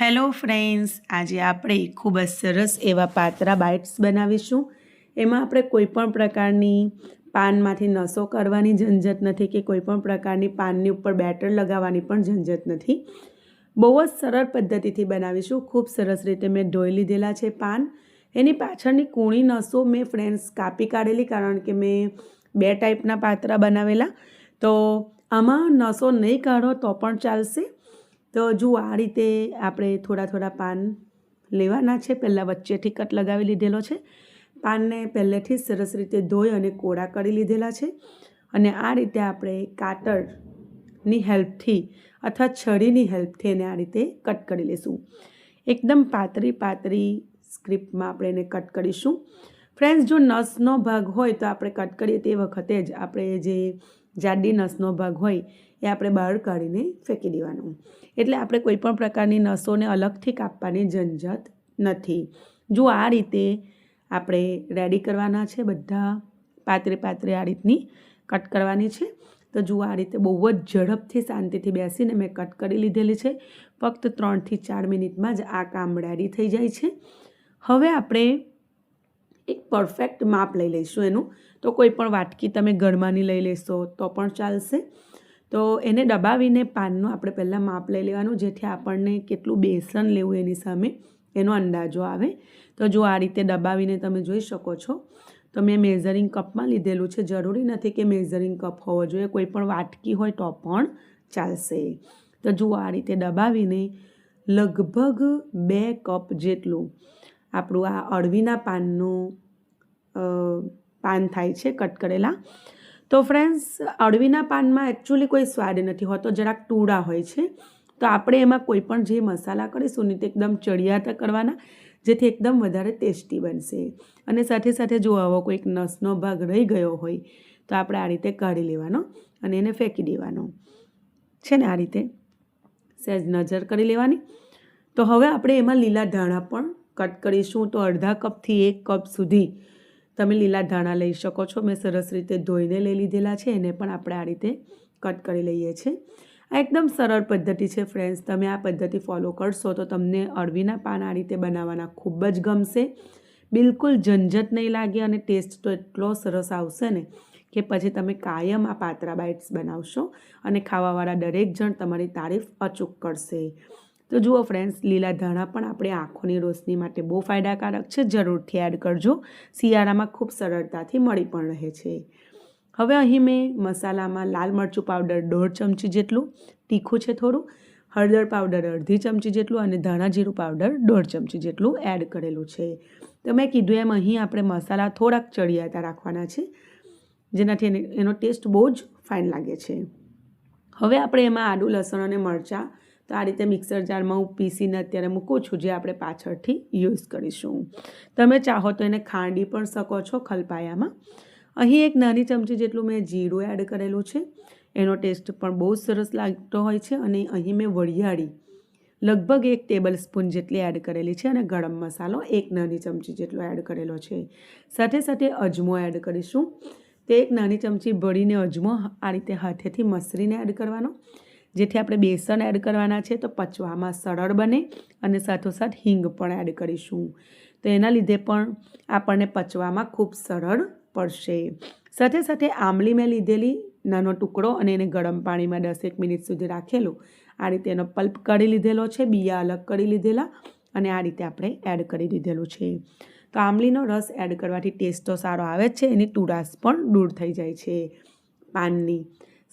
Hello friends, આજે આપણે ખૂબ જ સરસ એવા પાતરા બાઇટ્સ બનાવીશું. એમાં આપણે કોઈ પણ પ્રકારની પાનમાંથી નસો કરવાની ઝંઝટ નથી કે કોઈપણ પ્રકારની પાનની ઉપર બેટર લગાવવાની પણ ઝંઝટ નથી. બહુ જ સરળ પદ્ધતિથી બનાવીશું. ખૂબ સરસ રીતે મેં ધોઈ લીધેલા છે પાન. એની પાછળની કૂણી નસો મેં ફ્રેન્ડ્સ કાપી કાઢેલી કારણ કે મેં બે ટાઈપના પાતરા બનાવેલા. તો આમાં નસો નહીં કાઢો તો પણ ચાલશે. તો જુઓ આ રીતે આપણે થોડા થોડા પાન લેવાના છે. પહેલાં વચ્ચેથી કટ લગાવી લીધેલો છે. પાનને પહેલેથી જ સરસ રીતે ધોઈ અને કોળા કરી લીધેલા છે. અને આ રીતે આપણે કાતરની હેલ્પથી અથવા છરીની હેલ્પથી એને આ રીતે કટ કરી લઈશું એકદમ પાતળી પાતળી સ્ક્રિપ્ટમાં આપણે એને કટ કરીશું. ફ્રેન્ડ્સ, જો નસનો ભાગ હોય તો આપણે કટ કરીએ તે વખતે જ આપણે જે જાડી નસનો ભાગ હોય એ આપણે બહાર કાઢીને ફેંકી દેવાનું. એટલે આપણે કોઈપણ પ્રકારની નસોને અલગથી કાપવાની ઝંઝટ નથી. જો આ રીતે આપણે રેડી કરવાના છે, બધા પાત્રે પાત્રે આ રીતની કટ કરવાની છે, તો જુઓ આ રીતે બહુ જ ઝડપથી શાંતિથી બેસીને મેં કટ કરી લીધેલી છે. ફક્ત ત્રણથી ચાર મિનિટમાં જ આ કામ રેડી થઈ જાય છે. હવે આપણે એક પરફેક્ટ માપ લઈ લઈશું એનું. તો કોઈ પણ વાટકી તમે ગરમાની લઈ લેશો તો પણ ચાલશે. તો એને દબાવીને પાનનું આપણે પહેલાં માપ લઈ લેવાનું, જેથી આપણને કેટલું બેસન લેવું એની સામે એનો અંદાજો આવે. તો જો આ રીતે દબાવીને તમે જોઈ શકો છો, તો મેં મેઝરિંગ કપમાં લીધેલું છે. જરૂરી નથી કે મેઝરિંગ કપ હોવો જોઈએ, કોઈ પણ વાટકી હોય તો પણ ચાલશે. તો જુઓ આ રીતે દબાવીને લગભગ બે કપ જેટલું આપણું આ અળવીના પાનનું પાન થાય છે, કટ કરેલા. તો ફ્રેન્ડ્સ અળવીના પાનમાં એકચ્યુઅલી કોઈ સ્વાદ નથી હોતો, જરાક ટૂડા હોય છે. તો આપણે એમાં કોઈ પણ જે મસાલા કરીશું ને તે એકદમ ચડિયાતા કરવાના, જેથી એકદમ વધારે ટેસ્ટી બનશે. અને સાથે સાથે જો આવો કોઈક નસનો ભાગ રહી ગયો હોય, તો આપણે આ રીતે કાઢી લેવાનો અને એને ફેંકી દેવાનો. છે ને આ રીતે? સહેજ નજર કરી લેવાની. તો હવે આપણે એમાં લીલા ધાણા પણ કટ કરીશું. તો અડધા કપથી એક કપ સુધી તમે લીલા ધાણા લઈ શકો છો. મેં સરસ રીતે ધોઈને લઈ લીધેલા છે. એને પણ આપણે આ રીતે કટ કરી લઈએ છીએ. આ એકદમ સરળ પદ્ધતિ છે ફ્રેન્ડ્સ. તમે આ પદ્ધતિ ફોલો કરશો તો તમને અળવીના પાન આ રીતે બનાવવાના ખૂબ જ ગમશે. બિલકુલ ઝંઝટ નહીં લાગે અને ટેસ્ટ તો એટલો સરસ આવશે ને કે પછી તમે કાયમ આ પાત્રા બાઇટ્સ બનાવશો અને ખાવાવાળા દરેક જણ તમારી તારીફ અચૂક કરશે. તો જુઓ ફ્રેન્ડ્સ લીલા ધાણા પણ આપણે આંખોની રોશની માટે બહુ ફાયદાકારક છે. જરૂરથી એડ કરજો. શિયાળામાં ખૂબ સરળતાથી મળી પણ રહે છે. હવે અહીં મેં મસાલામાં લાલ મરચું પાવડર દોઢ ચમચી જેટલું, તીખું છે થોડું, હળદર પાવડર અડધી ચમચી જેટલું અને ધાણા જીરું પાવડર દોઢ ચમચી જેટલું એડ કરેલું છે. તો મેં કીધું એમ અહીં આપણે મસાલા થોડાક ચડિયાતા રાખવાના છે, જેનાથી એનો ટેસ્ટ બહુ જ ફાઇન લાગે છે. હવે આપણે એમાં આદુ, લસણ અને મરચાં તો આ રીતે મિક્સર જારમાં હું પીસીને અત્યારે મૂકું છું, જે આપણે પાછળથી યુઝ કરીશું. તમે ચાહો તો એને ખાંડી પણ શકો છો ખલપાયામાં. અહીં એક નાની ચમચી જેટલું મેં જીરું એડ કરેલું છે. એનો ટેસ્ટ પણ બહુ સરસ લાગતો હોય છે અને અહીં મેં વરિયાળી, લગભગ એક ટેબલ સ્પૂન જેટલી એડ કરેલી છે અને ગરમ મસાલો એક નાની ચમચી જેટલો એડ કરેલો છે. સાથે સાથે અજમો એડ કરીશું. તે એક નાની ચમચી ભળીને અજમો આ રીતે હાથેથી મસરીને એડ કરવાનો. જેથી આપણે બેસન એડ કરવાના છે તો પચવામાં સરળ બને અને સાથોસાથ હિંગ પણ એડ કરીશું. તો એના લીધે પણ આપણને પચવામાં ખૂબ સરળ પડશે. સાથે સાથે આંબલી મેં લીધેલી નાનો ટુકડો અને એને ગરમ પાણીમાં દસેક મિનિટ સુધી રાખેલું. આ રીતે એનો પલ્પ કાઢી લીધેલો છે, બિયા અલગ કરી લીધેલા અને આ રીતે આપણે એડ કરી દીધેલું છે. તો આંબલીનો રસ એડ કરવાથી ટેસ્ટ તો સારો આવે છે, એની તુડાસ પણ દૂર થઈ જાય છે પાનની.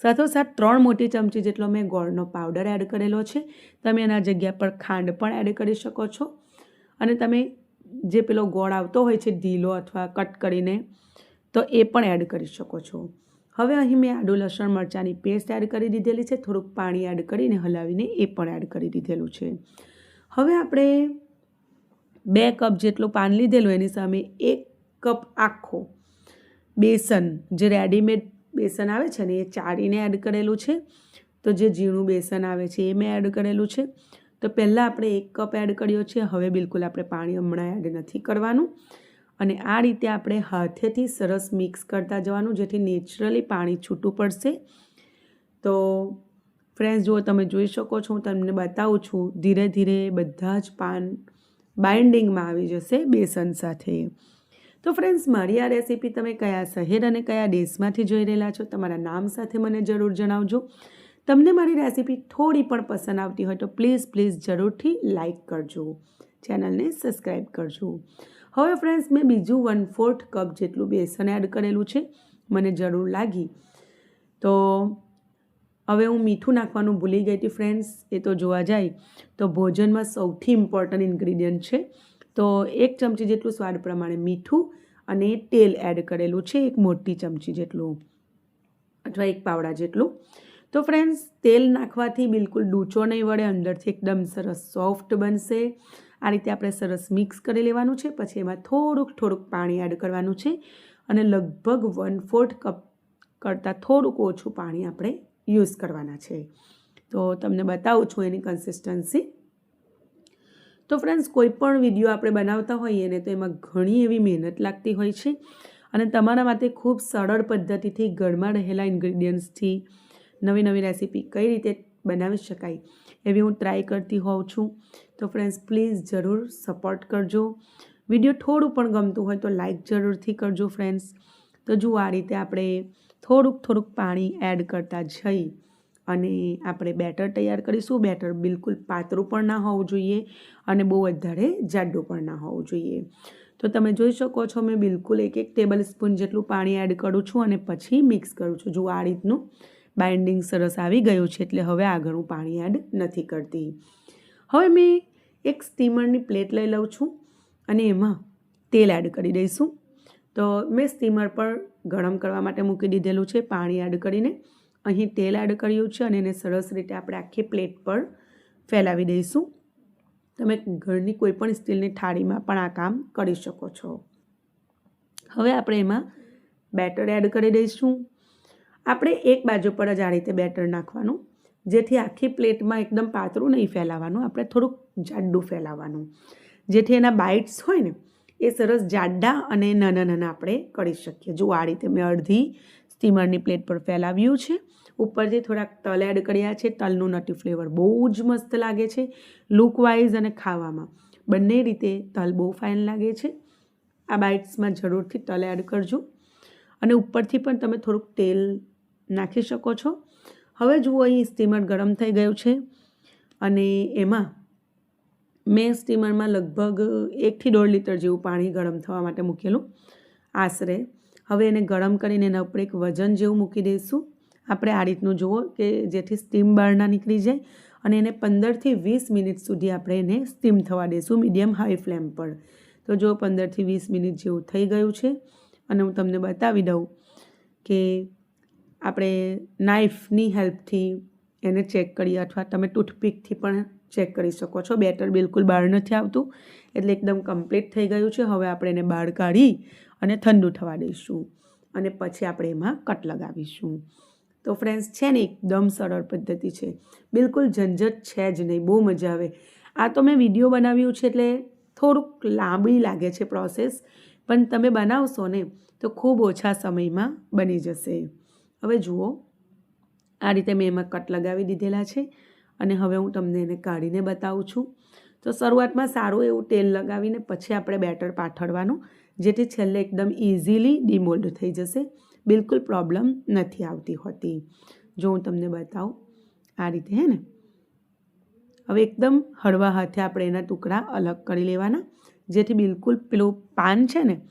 સાથોસાથ ત્રણ મોટી ચમચી જેટલો મેં ગોળનો પાવડર એડ કરેલો છે. તમે એના જગ્યા પર ખાંડ પણ એડ કરી શકો છો. અને તમે જે પેલો ગોળ આવતો હોય છે ઢીલો અથવા કટ કરીને, તો એ પણ એડ કરી શકો છો. હવે અહીં મેં આડું લસણ મરચાંની પેસ્ટ એડ કરી દીધેલી છે. થોડુંક પાણી એડ કરીને હલાવીને એ પણ એડ કરી દીધેલું છે. હવે આપણે બે કપ જેટલું પાન લીધેલું, એની સામે એક કપ આખો બેસન જે રેડીમેડ બેસન આવે છે ને એ ચાળીને એડ કરેલું છે. તો જે ઝીણું બેસન આવે છે એ મેં એડ કરેલું છે. તો પહેલાં આપણે એક કપ એડ કર્યો છે, હવે બિલકુલ આપણે પાણી હમણાં એડ નથી કરવાનું. અને આ રીતે આપણે હાથેથી સરસ મિક્સ કરતા જવાનું, જેથી નેચરલી પાણી છૂટું પડશે. તો ફ્રેન્ડ્સ જુઓ તમે જોઈ શકો છો, હું તમને બતાવું છું, ધીરે ધીરે બધા જ પાન બાઇન્ડિંગમાં આવી જશે બેસન સાથે. તો ફ્રેન્ડ્સ મારી આ રેસીપી તમે કયા શહેર અને કયા દેશમાંથી જોઈ રહેલા છો તમારા નામ સાથે મને જરૂર જણાવજો. તમને મારી રેસીપી થોડી પણ પસંદ આવતી હોય તો પ્લીઝ પ્લીઝ જરૂરથી લાઇક કરજો. ચેનલને સબસ્ક્રાઈબ કરજો. હવે ફ્રેન્ડ્સ મેં બીજું વન ફોર્થ કપ જેટલું બેસન એડ કરેલું છે. મને જરૂર લાગી. તો હવે હું મીઠું નાખવાનું ભૂલી ગઈ હતી ફ્રેન્ડ્સ એ તો જોવા જાય. તો ભોજનમાં સૌથી ઇમ્પોર્ટન્ટ ઇન્ગ્રીડિયન્ટ છે તો એક ચમચી જેટલું સ્વાદ પ્રમાણે મીઠું અને તેલ એડ કરેલું છે, એક મોટી ચમચી જેટલું અથવા એક પાવડા જેટલું. તો ફ્રેન્ડ્સ તેલ નાખવાથી બિલકુલ ડૂચો નહીં વળે, અંદરથી એકદમ સરસ સોફ્ટ બનશે. આ રીતે આપણે સરસ મિક્સ કરી લેવાનું છે, પછી એમાં થોડુંક થોડુંક પાણી એડ કરવાનું છે અને લગભગ વન ફોર્થ કપ કરતાં થોડુંક ઓછું પાણી આપણે યુઝ કરવાના છે. તો તમને બતાવું છું એની કન્સિસ્ટન્સી તો ફ્રેન્ડ્સ કોઈ પણ વીડિયો આપણે બનાવતા હોઈએ ને તો એમાં ઘણી એવી મહેનત લાગતી હોય છે. અને તમારા માટે ખૂબ સરળ પદ્ધતિથી ઘરમાં રહેલા ઇન્ગ્રીડિયન્ટ્સથી નવી નવી રેસીપી કઈ રીતે બનાવી શકાય એવી હું ટ્રાય કરતી હોઉં છું. તો ફ્રેન્ડ્સ પ્લીઝ જરૂર સપોર્ટ કરજો. વીડિયો થોડું પણ ગમતું હોય તો લાઈક જરૂરથી કરજો ફ્રેન્ડ્સ તો જુઓ, આ રીતે આપણે થોડુંક થોડુંક પાણી એડ કરતા જઈ અને આપણે બેટર તૈયાર કરીશું. બેટર બિલકુલ પાતળું પણ ના હોવું જોઈએ અને બહુ વધારે જાડું પણ ના હોવું જોઈએ. તો તમે જોઈ શકો છો, મેં બિલકુલ એક એક ટેબલ સ્પૂન જેટલું પાણી એડ કરું છું અને પછી મિક્સ કરું છું. જો આ રીતનું બાઇન્ડિંગ સરસ આવી ગયું છે, એટલે હવે આગળ હું પાણી એડ નથી કરતી. હવે મેં એક સ્ટીમરની પ્લેટ લઈ લઉં છું અને એમાં તેલ એડ કરી દઈશું. તો મેં સ્ટીમર પર ગરમ કરવા માટે મૂકી દીધેલું છે, પાણી એડ કરીને. અહીં તેલ એડ કર્યું છે અને એને સરસ રીતે આપણે આખી પ્લેટ પર ફેલાવી દઈશું. તમે ઘરની કોઈપણ સ્ટીલની થાળીમાં પણ આ કામ કરી શકો છો. હવે આપણે એમાં બેટર એડ કરી દઈશું. આપણે એક બાજુ પર જ આ રીતે બેટર નાખવાનું, જેથી આખી પ્લેટમાં એકદમ પાતળું નહીં ફેલાવાનું, આપણે થોડુંક જાડું ફેલાવવાનું જેથી એના બાઇટ્સ હોય ને, એ સરસ જાડા અને નાના નાના આપણે કરી શકીએ. જો આ રીતે મેં અડધી સ્ટીમરની પ્લેટ પર ફેલાવ્યું છે. ઉપરથી થોડાક તલ એડ કર્યા છે. તલનું નટી ફ્લેવર બહુ જ મસ્ત લાગે છે લુકવાઇઝ અને ખાવામાં. બંને રીતે તલ બહુ ફાઇન લાગે છે. આ બાઇટ્સમાં જરૂરથી તલ એડ કરજો. અને ઉપરથી પણ તમે થોડુંક તેલ નાખી શકો છો. હવે જુઓ, અહીં સ્ટીમર ગરમ થઈ ગયું છે. અને એમાં મેં સ્ટીમરમાં લગભગ એકથી દોઢ લીટર જેવું પાણી ગરમ થવા માટે મૂકેલું. આશરે હવે એને ગરમ કરીને એના ઉપર એક વજન જેવું મૂકી દઈશું. આપણે આ રીતનું જુઓ કે જેથી સ્ટીમ બહાર ના નીકળી જાય અને એને પંદરથી વીસ મિનિટ સુધી આપણે એને સ્ટીમ થવા દઈશું મીડિયમ હાઈ ફ્લેમ પર. તો જો પંદરથી વીસ મિનિટ જેવું થઈ ગયું છે અને હું તમને બતાવી દઉં કે આપણે નાઇફની હેલ્પથી એને ચેક કરીએ અથવા તમે ટૂથપીકથી પણ ચેક કરી શકો છો. બેટર બિલકુલ બહાર નથી આવતું. એટલે એકદમ કમ્પ્લીટ થઈ ગયું છે. હવે આપણે એને બહાર કાઢી અને ઠંડુ થવા દઈશું. અને પછી આપણે એમાં કટ લગાવીશું. તો ફ્રેન્ડ્સ છે ને એકદમ સરળ પદ્ધતિ છે. બિલકુલ ઝંઝટ છે જ નહીં, બહુ મજા આવે. આ તો મેં વીડિયો બનાવ્યું છે એટલે થોડુંક લાંબી લાગે છે પ્રોસેસ પણ તમે બનાવશો ને તો ખૂબ ઓછા સમયમાં બની જશે. હવે જુઓ, આ રીતે મેં એમાં કટ લગાવી દીધેલા છે અને હવે હું તમને એને કાઢીને બતાવું છું. તો શરૂઆતમાં સારું એવું તેલ લગાવીને પછી આપણે બેટર પાથરવાનું જેથી છેલ્લે એકદમ ઇઝીલી ડિમોલ્ડ થઈ જશે. બિલકુલ પ્રોબ્લેમ નથી આવતી હોતી. જો હું તમને બતાવું, આ રીતે હે ને? હવે એકદમ હળવા હાથે આપણે એના ટુકડા અલગ કરી લેવાના, જેથી બિલકુલ પેલું પાન છે ને,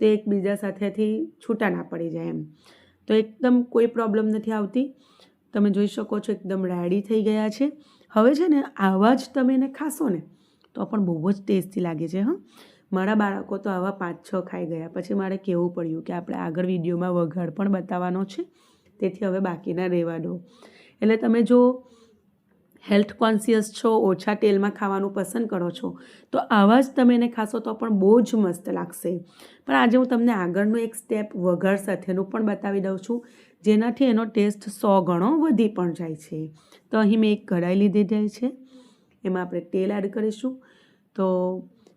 તે એકબીજા સાથેથી છૂટા ના પડી જાય એમ. તો એકદમ કોઈ પ્રોબ્લેમ નથી આવતી. તમે જોઈ શકો છો એકદમ રેડી થઈ ગયા છે. હવે છે ને, આવા જ તમે એને ખાશો ને, તો પણ બહુ જ ટેસ્ટી લાગે છે, હા. મારા બાળકો તો આવા પાંચ છ ખાઈ ગયા. પછી મારે કહેવું પડ્યું કે આપણે આગળ વિડીયોમાં વઘાર પણ બતાવવાનો છે. તેથી હવે બાકીના રહેવા દો. એટલે તમે જો હેલ્થ કોન્સિયસ છો, ઓછા તેલમાં ખાવાનું પસંદ કરો છો, તો આવા જ તમે એને ખાશો તો પણ બહુ જ મસ્ત લાગશે. પણ આજે હું તમને આગળનું એક સ્ટેપ વઘાર સાથેનું પણ બતાવી દઉં છું. જેનાથી એનો ટેસ્ટ સો ગણો વધી પણ જાય છે. તો અહીં મેં એક કઢાઈ લીધી જાય છે. એમાં આપણે તેલ એડ કરીશું. તો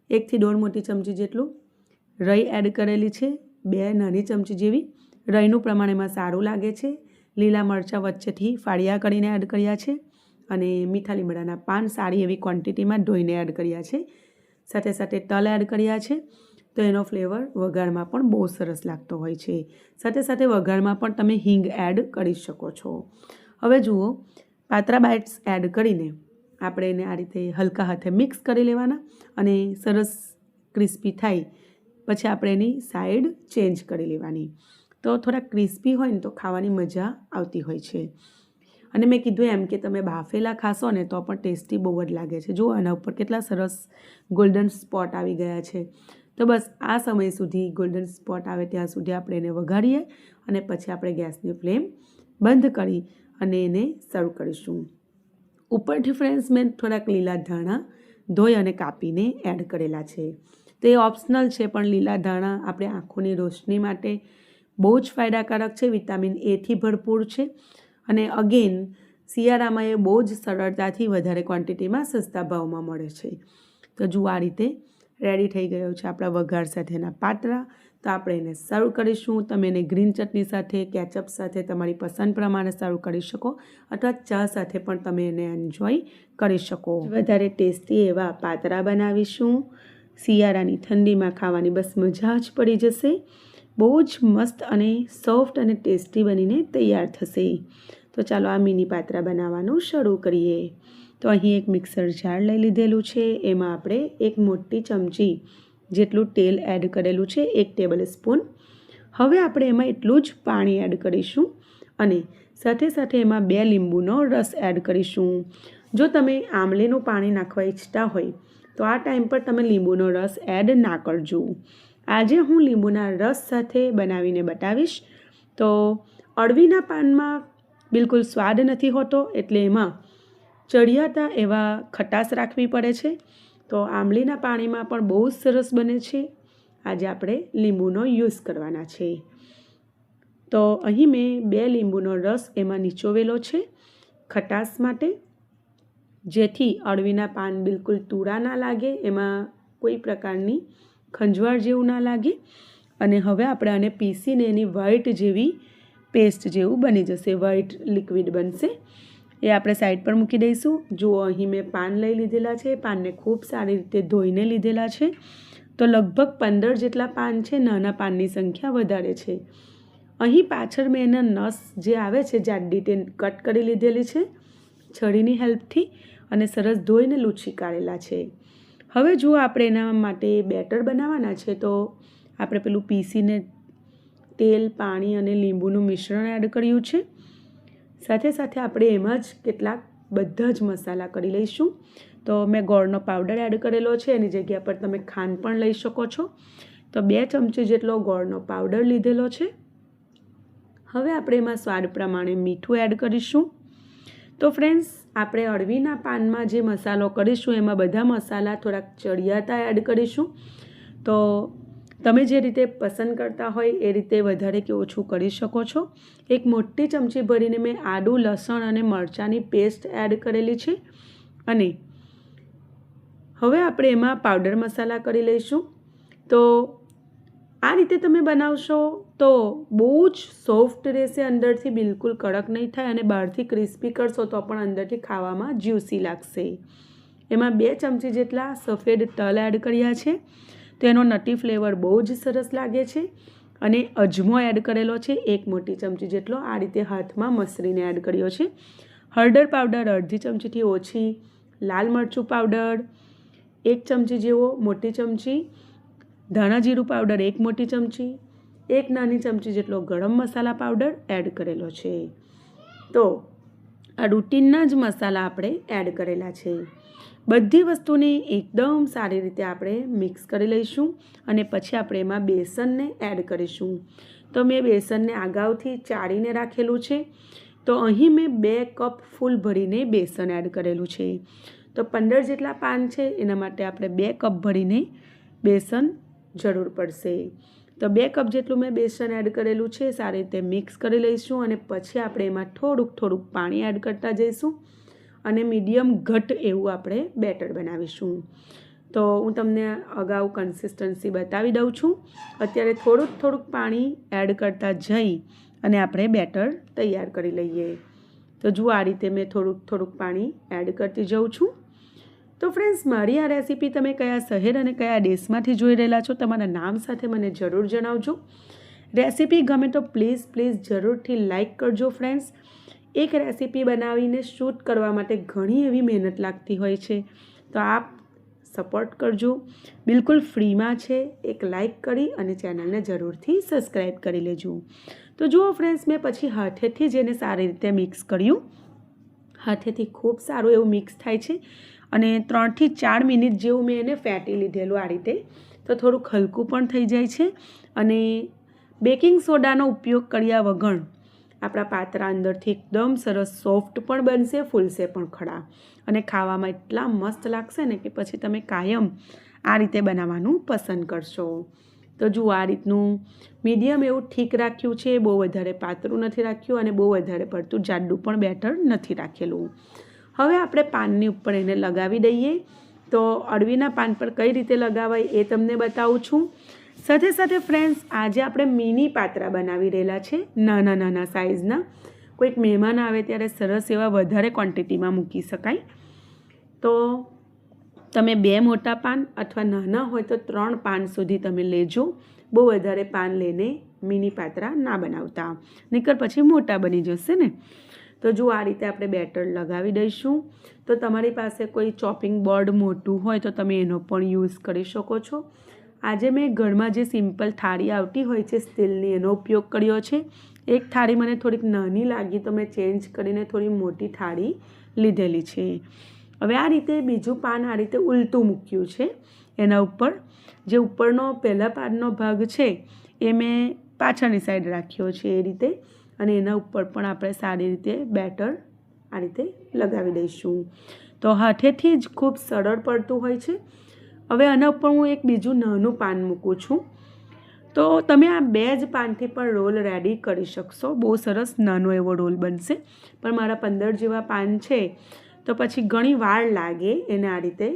એકથી દોઢ મોટી ચમચી જેટલું રઈ એડ કરેલી છે, બે નાની ચમચી જેવી. રઈનું પ્રમાણ એમાં સારું લાગે છે. લીલા મરચાં વચ્ચેથી ફાળિયા કરીને એડ કર્યા છે અને મીઠા લીમડાના પાન સારી એવી ક્વોન્ટિટીમાં ધોઈને એડ કર્યા છે. સાથે સાથે તલ એડ કર્યા છે. તો એનો ફ્લેવર વઘારમાં પણ બહુ સરસ લાગતો હોય છે. સાથે સાથે વઘારમાં પણ તમે હિંગ એડ કરી શકો છો. હવે જુઓ, પાત્રા બાઇટ્સ એડ કરીને આપણે એને આ રીતે હલકા હાથે મિક્સ કરી લેવાના અને સરસ ક્રિસ્પી થાય, પછી આપણે એની સાઈડ ચેન્જ કરી લેવાની. તો થોડા ક્રિસ્પી હોય ને તો ખાવાની મજા આવતી હોય છે. અને મેં કીધું એમ કે તમે બાફેલા ખાશો ને તો પણ ટેસ્ટી બહુ જ લાગે છે. જુઓ, આના ઉપર કેટલા સરસ ગોલ્ડન સ્પોટ આવી ગયા છે. તો બસ આ સમય સુધી ગોલ્ડન સ્પોટ આવે ત્યાં સુધી આપણે એને વઘારીએ અને પછી આપણે ગેસની ફ્લેમ બંધ કરી અને એને સર્વ કરીશું. ઉપરથી ડિફરન્સ મેં થોડાક લીલા ધાણા, ધોઈ અને કાપીને એડ કરેલા છે. તો એ ઓપ્શનલ છે, પણ લીલા ધાણા આપણે આંખોની રોશની માટે બહુ જ ફાયદાકારક છે વિટામિન એથી ભરપૂર છે. અને અગેન શિયાળામાં એ બહુ જ સરળતાથી વધારે ક્વોન્ટિટીમાં સસ્તા ભાવમાં મળે છે. તો જુઓ આ રીતે રેડી થઈ ગયો છે આપણા વઘાર સાથેના પાત્રા તો આપણે એને સર્વ કરીશું. તમે એને ગ્રીન ચટણી સાથે, કેચઅપ સાથે, તમારી પસંદ પ્રમાણે સર્વ કરી શકો અથવા ચા સાથે પણ તમે એને એન્જોય કરી શકો. વધારે ટેસ્ટી એવા પાતરા બનાવીશું. શિયાળાની ઠંડીમાં ખાવાની બસ મજા જ પડી જશે. બહુ જ મસ્ત અને સોફ્ટ અને ટેસ્ટી બનીને તૈયાર થશે. તો ચાલો આ મિની પાત્રા બનાવવાનું શરૂ કરીએ. તો અહીં એક મિક્સર જાર લઈ લીધેલું છે. એમાં આપણે એક મોટી ચમચી જેટલું તેલ એડ કરેલું છે એક ટેબલ સ્પૂન હવે આપણે એમાં એટલું જ પાણી એડ કરીશું અને સાથે સાથે એમાં બે લીંબુનો રસ એડ કરીશું. જો તમે આમલેનું પાણી નાખવા ઈચ્છતા હોય, તો આ ટાઈમ પર તમે લીંબુનો રસ એડ ના કરજો. આજે હું લીંબુના રસ સાથે બનાવીને બતાવીશ. તો અળવીના પાનમાં બિલકુલ સ્વાદ નથી હોતો, એટલે એમાં ચડિયાતા એવા ખટાશ રાખવી પડે છે. તો આંબલીના પાણીમાં પણ બહુ જ સરસ બને છે. આજે આપણે લીંબુનો યુઝ કરવાના છે. તો અહીં મેં બે લીંબુનો રસ એમાં નીચોવેલો છે, ખટાશ માટે. જેથી અળવીના પાન બિલકુલ તુરા ના લાગે, એમાં કોઈ પ્રકારની ખંજવાળ જેવું ના લાગે. અને હવે આપણે આને પીસીને એની વ્હાઈટ જેવી પેસ્ટ જેવું બની જશે, વ્હાઈટ લિક્વિડ બનશે. એ આપણે સાઈડ પર મૂકી દઈશું. જુઓ અહીં મેં પાન લઈ લીધેલા છે પાનને ખૂબ સારી રીતે ધોઈને લીધેલા છે. તો લગભગ પંદર જેટલા પાન છે, નાના પાનની સંખ્યા વધારે છે. અહીં પાછળ મેં એના નસ જે આવે છે, જાડી તે કટ કરી લીધેલી છે છડીની હેલ્પથી અને સરસ ધોઈને લૂછી કાઢેલા છે. હવે જુઓ આપણે એના માટે બેટર બનાવવાના છે, તો આપણે પેલું પીસીને તેલ, પાણી અને લીંબુનું મિશ્રણ એડ કર્યું છે. સાથે સાથે આપણે એમાં જ કેટલાક બધા જ મસાલા કરી લઈશું. તો મેં ગોળનો પાવડર એડ કરેલો છે, એની જગ્યા પર તમે ખાંડ પણ લઈ શકો છો. તો બે ચમચી જેટલો ગોળનો પાવડર લીધેલો છે. હવે આપણે એમાં સ્વાદ પ્રમાણે મીઠું એડ કરીશું. તો ફ્રેન્ડ્સ, આપણે અળવીના પાનમાં જે મસાલો કરીશું, એમાં બધા મસાલા થોડાક ચડિયાતા એડ કરીશું. તો તમે જે રીતે પસંદ કરતા હોય એ રીતે વધારે કે ઓછું કરી શકો છો. એક મોટી ચમચી ભરીને મેં આદુ લસણ અને મરચાંની પેસ્ટ એડ કરેલી છે. અને હવે આપણે એમાં પાવડર મસાલા કરી લઈશું. તો આ રીતે તમે બનાવશો તો બહુ જ સોફ્ટ રહેશે, અંદરથી બિલકુલ કડક નહીં થાય અને બહારથી ક્રિસ્પી કરશો તો પણ અંદરથી ખાવામાં જ્યુસી લાગશે. એમાં બે ચમચી જેટલા સફેદ તલ એડ કર્યા છે. તો નટી ફ્લેવર બહુ જ સરસ લાગે છે અને અજમો એડ કરેલો છે એક મોટી ચમચી જેટલો. આ રીતે હાથમાં મસરીને એડ કર્યો છે. હળદર પાવડર અડધી ચમચીથી ઓછી, લાલ મરચું પાવડર એક ચમચી જેવો મોટી ચમચી, ધાણા જીરું પાવડર એક મોટી ચમચી, એક નાની ચમચી જેટલો ગરમ મસાલા પાવડર એડ કરેલો છે. તો આ રૂટીનના જ મસાલા આપણે એડ કરેલા છે. બધી વસ્તુને એકદમ સારી રીતે આપણે મિક્સ કરી લઈશું અને પછી આપણે એમાં બેસનને એડ કરીશું. તો મેં બેસનને અગાઉથી ચાળીને રાખેલું છે. તો અહીં મેં બે કપ ફૂલ ભરીને બેસન એડ કરેલું છે. તો પંદર જેટલા પાન છે, એના માટે આપણે બે કપ ભરીને બેસન જરૂર પડશે. તો બે કપ જેટલું મેં બેસન એડ કરેલું છે, સારી રીતે મિક્સ કરી લઈશું અને પછી આપણે એમાં થોડુંક થોડુંક પાણી એડ કરતા જઈશું. અને મીડિયમ ઘટ એવું આપણે બેટર બનાવીશું. તો હું તમને અગાઉ કન્સિસ્ટન્સી બતાવી દઉં છું. અત્યારે થોડુંક થોડુંક પાણી એડ કરતા જઈ અને આપણે બેટર તૈયાર કરી લઈએ. તો જુઓ આ રીતે મેં થોડુંક થોડુંક પાણી એડ કરતી જઉં છું. તો ફ્રેન્ડ્સ મારી આ રેસીપી તમે કયા શહેર અને કયા દેશમાંથી જોઈ રહેલા છો તમારા નામ સાથે મને જરૂર જણાવજો. રેસીપી ગમે તો પ્લીઝ પ્લીઝ જરૂરથી લાઇક કરજો ફ્રેન્ડ્સ એક રેસીપી બનાવીને શૂટ કરવા માટે ઘણી એવી મહેનત લાગતી હોય છે. તો આપ સપોર્ટ કરજો. બિલકુલ ફ્રીમાં છે. એક લાઇક કરી અને ચેનલને જરૂરથી સબસ્ક્રાઈબ કરી લેજો. તો જુઓ ફ્રેન્ડ્સ, મેં પછી હાથેથી જ એને સારી રીતે મિક્સ કર્યું. હાથેથી ખૂબ સારું એવું મિક્સ થાય છે અને ત્રણથી ચાર મિનિટ જેવું મેં એને ફેટી લીધેલું આ રીતે. તો થોડુંક હલકું પણ થઈ જાય છે અને બેકિંગ સોડાનો ઉપયોગ કર્યા વગર આપણા પાત્રા અંદરથી એકદમ સરસ સોફ્ટ પણ બનશે, ફૂલશે પણ ખડા અને ખાવામાં એટલા મસ્ત લાગશે ને કે પછી તમે કાયમ આ રીતે બનાવવાનું પસંદ કરશો. તો જુઓ, આ રીતનું મીડિયમ એવું ઠીક રાખ્યું છે, બહુ વધારે પાતળું નથી રાખ્યું અને બહુ વધારે પડતું જાડું પણ બેટર નથી રાખેલું. હવે આપણે પાનની ઉપર એને લગાવી દઈએ. તો અળવીના પાન પર કઈ રીતે લગાવાય એ તમને બતાવું છું. સાથે સાથે ફ્રેન્ડ્સ આજે આપણે મિની પાત્રા બનાવી રહેલા છે, નાના નાના સાઇઝના કોઈક મહેમાન આવે ત્યારે સરસ એવા વધારે ક્વોન્ટિટીમાં મૂકી શકાય. તો તમે બે મોટા પાન અથવા નાના હોય તો ત્રણ પાન સુધી તમે લેજો. બહુ વધારે પાન લઈને મિની પાત્રા ના બનાવતા. નીકળ પછી મોટા બની જશે ને. તો જો આ રીતે આપણે બેટર લગાવી દઈશું. તો તમારી પાસે કોઈ ચોપિંગ બોર્ડ મોટું હોય તો તમે એનો પણ યુઝ કરી શકો છો. આજે મેં ઘરમાં જે સિમ્પલ થાળી આવતી હોય છે, સ્ટીલની, એનો ઉપયોગ કર્યો છે. એક થાળી મને થોડીક નાની લાગી, તો મેં ચેન્જ કરીને થોડી મોટી થાળી લીધેલી છે. હવે આ રીતે બીજું પાન આ રીતે ઉલટું મૂક્યું છે, એના ઉપર. જે ઉપરનો પહેલા પાનનો ભાગ છે, એ મેં પાછળની સાઈડ રાખ્યો છે એ રીતે. અને એના ઉપર પણ આપણે સારી રીતે બેટર આ રીતે લગાવી દઈશું. તો હાથેથી જ ખૂબ સરળ પડતું હોય છે. હવે આના ઉપર હું એક બીજું નાનું પાન મૂકું છું. તો તમે આ બે જ પાનથી પણ રોલ રેડી કરી શકશો. બહુ સરસ નાનો એવો રોલ બનશે. પણ મારા પંદર જેવા પાન છે, તો પછી ઘણી વાર લાગે એને આ રીતે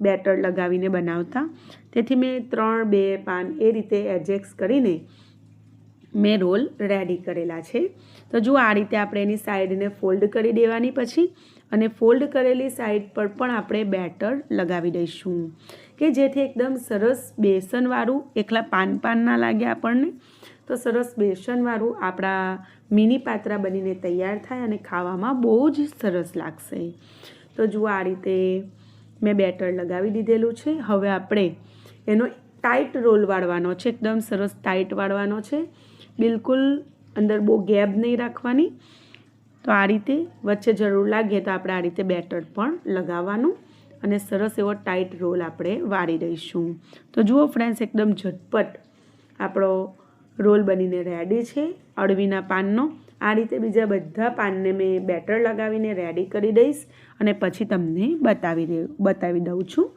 બેટર લગાવીને બનાવતા. તેથી મેં ત્રણ બે પાન એ રીતે એડજસ્ટ કરીને મેં રોલ રેડી કરેલા છે. તો જુઓ, આ રીતે આપણે એની સાઈડને ફોલ્ડ કરી દેવાની પછી અને ફોલ્ડ કરેલી સાઈડ પર પણ આપણે બેટર લગાવી દઈશું. કે જેથી એકદમ સરસ બેસનવાળું, એકલા પાન પાન ના લાગે આપણને, તો સરસ બેસનવાળું આપણા મિની પાત્રા બનીને તૈયાર થાય અને ખાવામાં બહુ જ સરસ લાગશે. તો જુઓ આ રીતે મેં બેટર લગાવી દીધેલું છે. હવે આપણે એનો ટાઈટ રોલ વાળવાનો છે, એકદમ સરસ ટાઈટ વાળવાનો છે. બિલકુલ અંદર બહુ ગેપ નહીં રાખવાની. તો આ રીતે વચ્ચે જરૂર લાગે તો આપણે આ રીતે બેટર પણ લગાવવાનું. અને સરસ એવો ટાઈટ રોલ આપણે વાળી દઈશું તો જુઓ ફ્રેન્ડ્સ એકદમ ઝટપટ આપણો રોલ બનીને રેડી છે અળવીના પાનનો. આ રીતે બીજા બધા પાનને મેં બેટર લગાવીને રેડી કરી દઈશ અને પછી તમને બતાવી દે, બતાવી દઉં છું.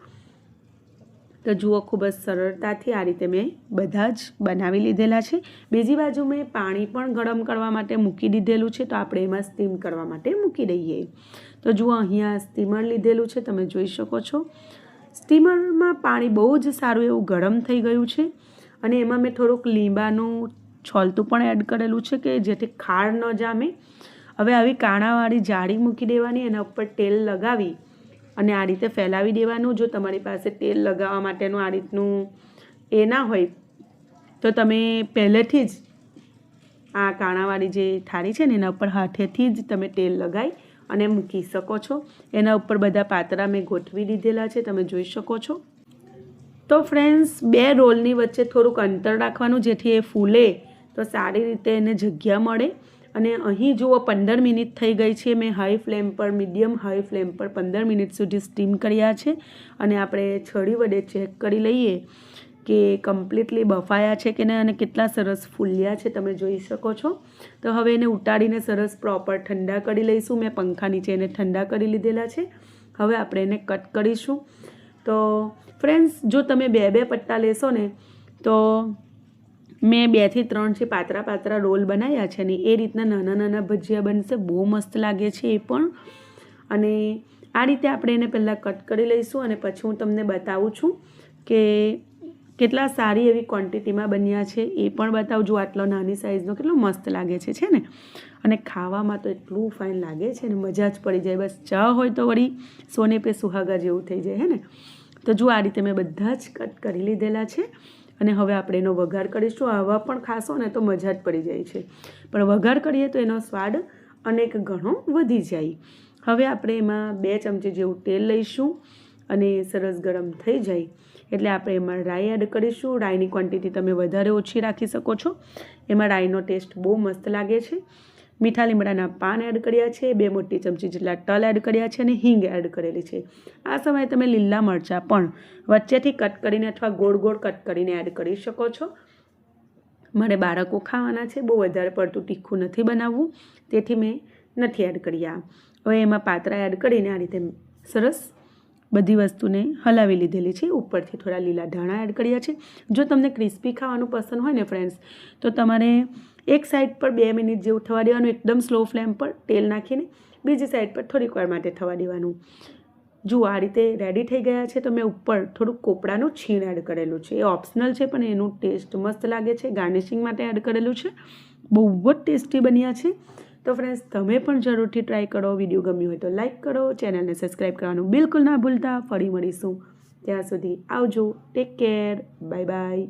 તો જુઓ ખૂબ જ સરળતાથી આ રીતે મેં બધા જ બનાવી લીધેલા છે. બીજી બાજુ મેં પાણી પણ ગરમ કરવા માટે મૂકી દીધેલું છે, તો આપણે એમાં સ્ટીમ કરવા માટે મૂકી દઈએ. તો જુઓ, અહીંયા સ્ટીમર લીધેલું છે, તમે જોઈ શકો છો. સ્ટીમરમાં પાણી બહુ જ સારું એવું ગરમ થઈ ગયું છે અને એમાં મેં થોડુંક લીંબાનું છોલતું પણ એડ કરેલું છે કે જેથી ખાર ન જામે. હવે આવી કાણાવાળી જાળી મૂકી દેવાની, એના ઉપર તેલ લગાવી અને આ રીતે ફેલાવી દેવાનું. જો તમારી પાસે તેલ લગાવવા માટેનું આ રીતનું એ ના હોય, તો તમે પહેલેથી જ આ કાણાવાળી જે થાળી છે ને, એના ઉપર હાથેથી જ તમે તેલ લગાવી અને મૂકી શકો છો. એના ઉપર બધા પાતરા મેં ગોઠવી દીધેલા છે, તમે જોઈ શકો છો. તો ફ્રેન્ડ્સ બે રોલની વચ્ચે થોડુંક અંતર રાખવાનું, જેથી એ ફૂલે તો સારી રીતે એને જગ્યા મળે. અને અહીં જુઓ, પંદર મિનિટ થઈ ગઈ છે. મેં હાઈ ફ્લેમ પર મીડિયમ હાઈ ફ્લેમ પર પંદર મિનિટ સુધી સ્ટીમ કર્યા છે. અને આપણે છડી વડે ચેક કરી લઈએ. કે કમ્પ્લીટલી બફાયા છે કે નહીં અને કેટલા સરસ ફૂલ્યા છે તમે જોઈ શકો છો. તો હવે એને ઉટાડીને સરસ પ્રોપર ઠંડા કરી લઈશું. મેં પંખા નીચે એને ઠંડા કરી લીધેલા છે. હવે આપણે એને કટ કરીશું. તો ફ્રેન્ડ્સ જો તમે બે બે પટ્ટા લેશો ને, તો મેં બેથી ત્રણ છે પાતરા પાતરા રોલ બનાવ્યા છે ને, એ રીતના નાના નાના ભજીયા બનશે. બહુ મસ્ત લાગે છે એ પણ. અને આ રીતે આપણે એને પહેલાં કટ કરી લઈશું અને પછી હું તમને બતાવું છું કે કેટલા સારી એવી ક્વોન્ટિટીમાં બન્યા છે એ પણ બતાવજો. આટલો નાની સાઇઝનો કેટલો મસ્ત લાગે છે છે ને? અને ખાવામાં તો એટલું ફાઇન લાગે છે ને, મજા જ પડી જાય. બસ ચા હોય તો વળી સોને પે સુહાગા જેવું થઈ જાય, હે ને? તો જો આ રીતે મેં બધા જ કટ કરી લીધેલા છે અને હવે આપણે એનો વઘાર કરીશું. આવા પણ ખાશો ને તો મજા જ પડી જાય છે. પણ વઘાર કરીએ તો એનો સ્વાદ અનેક ગણો વધી જાય. હવે આપણે એમાં બે ચમચી જેવું તેલ લઈશું અને સરસ ગરમ થઈ જાય. એટલે આપણે એમાં રાઈ એડ કરીશું. રાઈની ક્વોન્ટિટી તમે વધારે ઓછી રાખી શકો છો. એમાં રાઈનો ટેસ્ટ બહુ મસ્ત લાગે છે. મીઠા લીમડાના પાન એડ કર્યા છે. બે મોટી ચમચી જેટલા તલ એડ કર્યા છે અને હિંગ એડ કરેલી છે. આ સમયે તમે લીલા મરચાં પણ વચ્ચેથી કટ કરીને અથવા ગોળ ગોળ કટ કરીને એડ કરી શકો છો. મારે બાળકો ખાવાના છે. બહુ વધારે પડતું તીખું નથી બનાવવું. તેથી મેં નથી એડ કર્યા. હવે એમાં પાત્રા એડ કરીને આ રીતે સરસ બધી વસ્તુને હલાવી લીધેલી છે. ઉપરથી થોડા લીલા ધાણા એડ કર્યા છે. જો તમને ક્રિસ્પી ખાવાનું પસંદ હોય ને ફ્રેન્ડ્સ તો તમારે એક સાઈડ પર બે મિનિટ જેવું થવા દેવાનું, એકદમ સ્લો ફ્લેમ પર તેલ નાખીને બીજી સાઈડ પર થોડીક વાર માટે થવા દેવાનું. જુઓ આ રીતે રેડી થઈ ગયા છે, તો મેં ઉપર થોડુંક કોપડાનું છીણ એડ કરેલું છે. એ ઓપ્શનલ છે, પણ એનું ટેસ્ટ મસ્ત લાગે છે. ગાર્નિશિંગ માટે એડ કરેલું છે. બહુ જ ટેસ્ટી બન્યા છે. તો ફ્રેન્ડ્સ તમે પણ જરૂરથી ટ્રાય કરો વીડિયો ગમ્યું હોય તો લાઇક કરો ચેનલને સબસ્ક્રાઈબ કરવાનું બિલકુલ ના ભૂલતા. ફરી મળીશું. ત્યાં સુધી આવજો. Take care bye bye